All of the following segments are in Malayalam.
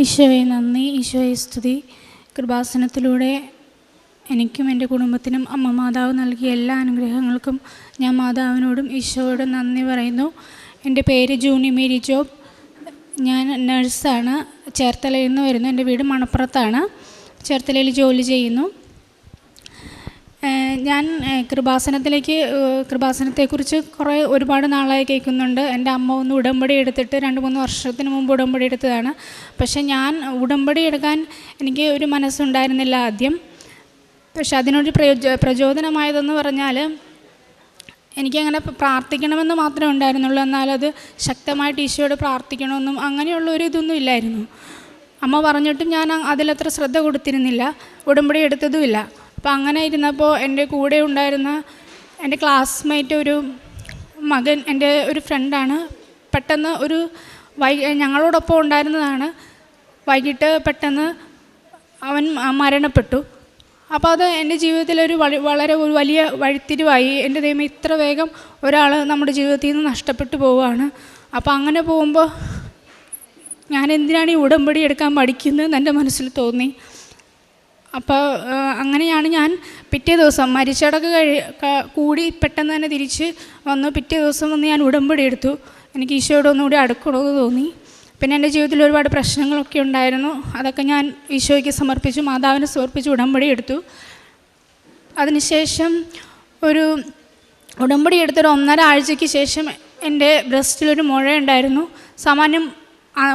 ഈശോയെ നന്ദി. ഈശോയെ സ്തുതി. കൃപാസനത്തിലൂടെ എനിക്കും എന്റെ കുടുംബത്തിനും അമ്മ മാതാവ് നൽകിയ എല്ലാ അനുഗ്രഹങ്ങൾക്കും ഞാൻ മാതാവിനോടും ഈശോയോടും നന്ദി പറയുന്നു. എന്റെ പേര് ജൂണി മേരി ജോബ്. ഞാൻ നഴ്സാണ്. ചേർത്തലയിൽ നിന്ന് വരുന്നു. എന്റെ വീട് മണപ്പുറത്താണ്. ചേർത്തലയിൽ ജോലി ചെയ്യുന്നു. ഞാൻ കൃപാസനത്തിലേക്ക് കൃപാസനത്തെക്കുറിച്ച് കുറേ ഒരുപാട് നാളായി കേൾക്കുന്നുണ്ട്. എന്റെ അമ്മ ഒന്ന് ഉടമ്പടി എടുത്തിട്ട് രണ്ട് മൂന്ന് വർഷത്തിന് മുമ്പ് ഉടമ്പടി എടുത്തതാണ്. പക്ഷേ ഞാൻ ഉടമ്പടി എടുക്കാൻ എനിക്ക് ഒരു മനസ്സുണ്ടായിരുന്നില്ല ആദ്യം. പക്ഷെ അതിനൊരു പ്രയോജ പ്രചോദനമായതെന്ന് പറഞ്ഞാൽ എനിക്കങ്ങനെ പ്രാർത്ഥിക്കണമെന്ന് മാത്രമേ ഉണ്ടായിരുന്നുള്ളൂ. എന്നാലത് ശക്തമായിട്ട് ഈശോയോട് പ്രാർത്ഥിക്കണമെന്നും അങ്ങനെയുള്ള ഒരു ഇതൊന്നും ഇല്ലായിരുന്നു. അമ്മ പറഞ്ഞിട്ടും ഞാൻ അതിലത്ര ശ്രദ്ധ കൊടുത്തിരുന്നില്ല. ഉടമ്പടി എടുത്തതുമില്ല. അപ്പോൾ അങ്ങനെ ഇരുന്നപ്പോൾ എന്റെ കൂടെ ഉണ്ടായിരുന്ന എന്റെ ക്ലാസ്മേറ്റ് ഒരു മകൻ എന്റെ ഒരു ഫ്രണ്ടാണ് പെട്ടെന്ന് ഒരു വൈ ഞങ്ങളോടൊപ്പം ഉണ്ടായിരുന്നതാണ്. വൈകിട്ട് പെട്ടെന്ന് അവൻ മരണപ്പെട്ടു. അപ്പോൾ അത് എന്റെ ജീവിതത്തിലൊരു ഒരു വളരെ ഒരു വലിയ വഴിത്തിരിവായി. എന്റെ ദൈവം ഇത്ര വേഗം ഒരാൾ നമ്മുടെ ജീവിതത്തിൽ നിന്ന് നഷ്ടപ്പെട്ടു പോവുകയാണ്. അപ്പോൾ അങ്ങനെ പോകുമ്പോൾ ഞാൻ എന്തിനാണ് ഈ ഉടമ്പടി എടുക്കാൻ പഠിക്കുന്നത് എന്റെ മനസ്സിൽ തോന്നി. അപ്പോൾ അങ്ങനെയാണ് ഞാൻ പിറ്റേ ദിവസം മരിച്ചടക്ക് കഴി കൂടി പെട്ടെന്ന് തന്നെ തിരിച്ച് വന്നു. പിറ്റേ ദിവസം വന്ന് ഞാൻ ഉടമ്പടി എടുത്തു. എനിക്ക് ഈശോയോട് ഒന്നുകൂടി അടുക്കണമെന്ന് തോന്നി. പിന്നെ എന്റെ ജീവിതത്തിൽ ഒരുപാട് പ്രശ്നങ്ങളൊക്കെ ഉണ്ടായിരുന്നു. അതൊക്കെ ഞാൻ ഈശോയ്ക്ക് സമർപ്പിച്ചു മാതാവിന് സമർപ്പിച്ച് ഉടമ്പടി എടുത്തു. അതിനുശേഷം ഒരു ഉടമ്പടി എടുത്തൊരു ഒന്നര ആഴ്ചയ്ക്ക് ശേഷം എന്റെ ബ്രസ്റ്റിലൊരു മുഴ ഉണ്ടായിരുന്നു. സാമാന്യം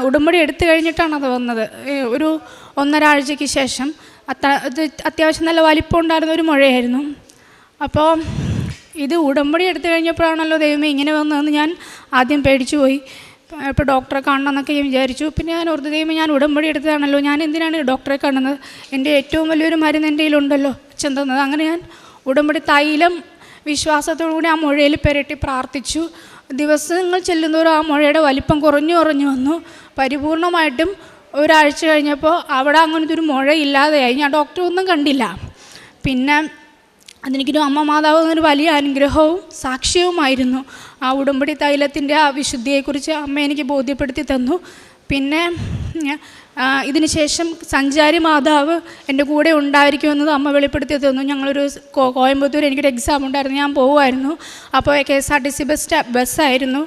ഉടമ്പടി എടുത്തു കഴിഞ്ഞിട്ടാണ് അത് വന്നത് ഒരു ഒന്നര ആഴ്ചയ്ക്ക് ശേഷം. അത്ത അത് അത്യാവശ്യം നല്ല വലിപ്പം ഉണ്ടായിരുന്ന ഒരു മുഴയായിരുന്നു. അപ്പോൾ ഇത് ഉടമ്പടി എടുത്തു കഴിഞ്ഞപ്പോഴാണല്ലോ ദൈവമേ ഇങ്ങനെ വന്നതെന്ന് ഞാൻ ആദ്യം പേടിച്ചു പോയി. ഇപ്പോൾ ഡോക്ടറെ കാണണം എന്നൊക്കെ ഞാൻ വിചാരിച്ചു. പിന്നെ ഞാൻ ഓർത്ത് ദൈവമേ ഞാൻ ഉടമ്പടി എടുത്തതാണല്ലോ. ഞാൻ എന്തിനാണ് ഡോക്ടറെ കാണുന്നത്? എന്റെ ഏറ്റവും വലിയൊരു മരുന്ന് എന്റെ കയ്യിലുണ്ടല്ലോ അച്ഛൻ തന്നത്. അങ്ങനെ ഞാൻ ഉടമ്പടി തൈലം വിശ്വാസത്തോടു കൂടി ആ മുഴയിൽ പെരട്ടി പ്രാർത്ഥിച്ചു. ദിവസങ്ങൾ ചെല്ലുന്തോറും ആ മുഴയുടെ വലിപ്പം കുറഞ്ഞു കുറഞ്ഞു വന്നു. പരിപൂർണമായിട്ടും ഒരാഴ്ച കഴിഞ്ഞപ്പോൾ അവിടെ അങ്ങനത്തെ ഒരു മുഴ ഇല്ലാതെയായി ഞാൻ ഡോക്ടറെ ഒന്നും കണ്ടില്ല. പിന്നെ അതെനിക്കൊരു അമ്മ മാതാവ് എന്നൊരു വലിയ അനുഗ്രഹവും സാക്ഷ്യവുമായിരുന്നു. ആ ഉടമ്പടി തൈലത്തിന്റെ ആ വിശുദ്ധിയെക്കുറിച്ച് അമ്മ എനിക്ക് ബോധ്യപ്പെടുത്തി തന്നു. പിന്നെ ഇതിനുശേഷം ശേഷം സഞ്ചാരി മാതാവ് എന്റെ കൂടെ ഉണ്ടായിരിക്കുമെന്നത് അമ്മ വെളിപ്പെടുത്തി തന്നു. ഞങ്ങളൊരു കോയമ്പത്തൂർ എനിക്കൊരു എക്സാം ഉണ്ടായിരുന്നു. ഞാൻ പോകുമായിരുന്നു അപ്പോൾ K S R T C bus ബസ്സായിരുന്നു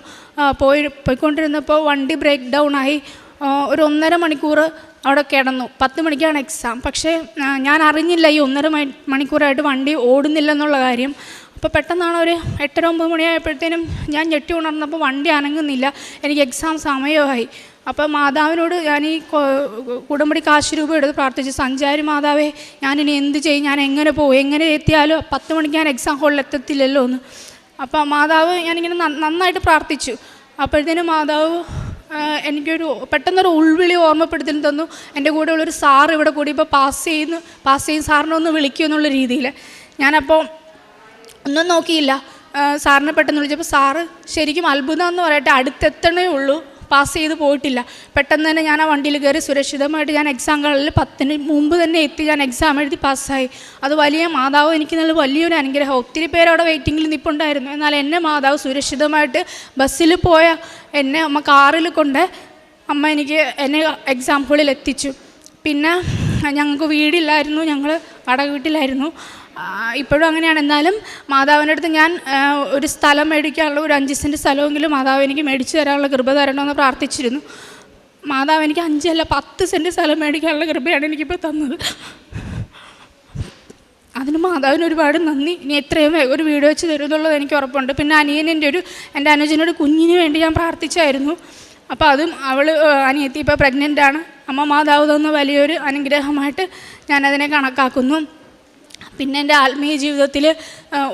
പോയി പോയിക്കൊണ്ടിരുന്നപ്പോൾ വണ്ടി ബ്രേക്ക് ഡൗൺ ആയി. ഒരു ഒന്നര മണിക്കൂർ അവിടെ കിടന്നു. പത്ത് മണിക്കാണ് എക്സാം പക്ഷേ ഞാൻ അറിഞ്ഞില്ല ഈ ഒന്നര മണി മണിക്കൂറായിട്ട് വണ്ടി ഓടുന്നില്ലെന്നുള്ള കാര്യം. അപ്പോൾ പെട്ടെന്നാണ് ഒരു എട്ടര ഒമ്പത് മണിയായപ്പോഴത്തേനും ഞാൻ ഞെട്ടി ഉണർന്നപ്പോൾ വണ്ടി അനങ്ങുന്നില്ല. എനിക്ക് എക്സാം സമയമായി. അപ്പോൾ മാതാവിനോട് ഞാൻ ഈ കുടുംബടി കാശ് രൂപ എടുത്ത് പ്രാർത്ഥിച്ചു. സഞ്ചാരി മാതാവേ ഞാനിനി എന്ത് ചെയ്യും? ഞാൻ എങ്ങനെ പോകും എങ്ങനെ എത്തിയാലും? പത്ത് മണിക്ക് ഞാൻ എക്സാം ഹോളിൽ എത്തത്തില്ലല്ലോ എന്ന് അപ്പോൾ മാതാവ് ഞാനിങ്ങനെ നന്ന- നന്നായിട്ട് പ്രാർത്ഥിച്ചു. അപ്പോഴത്തേനും മാതാവ് എനിക്കൊരു പെട്ടെന്നൊരു ഉൾവിളി ഓർമ്മപ്പെടുത്തി തന്നു. എന്റെ കൂടെ ഉള്ളൊരു സാർ ഇവിടെ കൂടി ഇപ്പോൾ പാസ് ചെയ്യുന്നു. പാസ് ചെയ്യും. സാറിനെ ഒന്ന് വിളിക്കൂ എന്നുള്ള രീതിയിൽ. ഞാനപ്പോൾ ഒന്നും നോക്കിയില്ല. സാറിനെ പെട്ടെന്ന് വിളിച്ചപ്പോൾ സാറ് ശരിക്കും അത്ഭുതം എന്ന് പറയട്ടെ അടുത്തെത്തണേ ഉള്ളൂ. പാസ് ചെയ്ത് പോയിട്ടില്ല. പെട്ടെന്ന് തന്നെ ഞാൻ ആ വണ്ടിയിൽ കയറി സുരക്ഷിതമായിട്ട് ഞാൻ എക്സാം കളിൽ പത്തിന് മുമ്പ് തന്നെ എത്തി. ഞാൻ എക്സാം എഴുതി പാസ്സായി അത് വലിയ മാതാവ് എനിക്ക് നല്ല വലിയൊരു അനുഗ്രഹം. ഒത്തിരി പേര് അവിടെ വെയിറ്റിങ്ങിൽ നിൽപ്പുണ്ടായിരുന്നു എന്നാൽ എന്നെ മാതാവ് സുരക്ഷിതമായിട്ട് ബസ്സിൽ പോയ എന്നെ അമ്മ കാറിൽ കൊണ്ട് അമ്മ എനിക്ക് എന്നെ എക്സാം ഹോളിൽ എത്തിച്ചു. പിന്നെ ഞങ്ങൾക്ക് വീടില്ലായിരുന്നു. ഞങ്ങൾ വാടക വീട്ടിലായിരുന്നു ഇപ്പോഴും അങ്ങനെയാണ്. എന്നാലും മാതാവിന്റെ അടുത്ത് ഞാൻ ഒരു സ്ഥലം മേടിക്കാനുള്ള ഒരു അഞ്ച് സെന്റ് സ്ഥലമെങ്കിലും മാതാവ് എനിക്ക് മേടിച്ചു തരാനുള്ള കൃപ തരണമെന്ന് പ്രാർത്ഥിച്ചിരുന്നു. മാതാവ് എനിക്ക് അഞ്ചല്ല പത്ത് സെന്റ് സ്ഥലം മേടിക്കാനുള്ള കൃപയാണ് എനിക്കിപ്പോൾ തന്നത്. അതിന് മാതാവിന് ഒരുപാട് നന്ദി. ഇനി എത്രയും ഒരു വീട് വെച്ച് തരുമെന്നുള്ളത് എനിക്ക് ഉറപ്പുണ്ട്. പിന്നെ അനിയനെന്റെ ഒരു എന്റെ അനുജനോട് കുഞ്ഞിന് വേണ്ടി ഞാൻ പ്രാർത്ഥിച്ചായിരുന്നു. അപ്പോൾ അതും അവൾ അനിയത്തി ഇപ്പോൾ പ്രഗ്നന്റ് ആണ്. അമ്മ മാതാവ് തന്ന വലിയൊരു അനുഗ്രഹമായിട്ട് ഞാനതിനെ കണക്കാക്കുന്നു. പിന്നെ എന്റെ ആത്മീയ ജീവിതത്തിൽ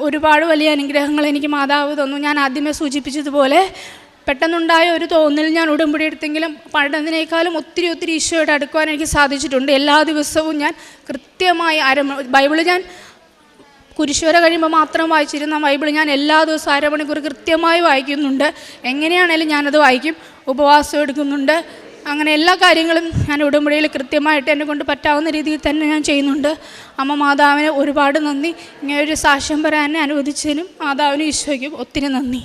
ഒരുപാട് വലിയ അനുഗ്രഹങ്ങൾ എനിക്ക് മാതാവ് തന്നു. ഞാൻ ആദ്യമേ സൂചിപ്പിച്ചതുപോലെ പെട്ടെന്നുണ്ടായ ഒരു തോന്നൽ ഞാൻ ഉടമ്പടി എടുത്തെങ്കിലും പണ്ടതിനേക്കാളും ഒത്തിരി ഒത്തിരി ഈശോയോട് അടുക്കുവാൻ എനിക്ക് സാധിച്ചിട്ടുണ്ട്. എല്ലാ ദിവസവും ഞാൻ കൃത്യമായി അര ബൈബിൾ ഞാൻ കുരിശുവര കഴിയുമ്പോൾ മാത്രം വായിച്ചിരുന്ന ബൈബിൾ ഞാൻ എല്ലാ ദിവസവും അരമണിക്കൂർ കൃത്യമായി വായിക്കുന്നുണ്ട്. എങ്ങനെയാണേലും ഞാനത് വായിക്കും ഉപവാസം എടുക്കുന്നുണ്ട്. അങ്ങനെ എല്ലാ കാര്യങ്ങളും ഞാൻ ഉടമ്പടിയിൽ കൃത്യമായിട്ട് എന്നെ കൊണ്ട് പറ്റാവുന്ന രീതിയിൽ തന്നെ ഞാൻ ചെയ്യുന്നുണ്ട്. അമ്മ മാതാവിന് ഒരുപാട് നന്ദി. ഇങ്ങനെ ഒരു സാക്ഷ്യം പറയാൻ അനുവദിച്ചതിനും മാതാവിനും ഈശോയ്ക്കും ഒത്തിരി നന്ദി.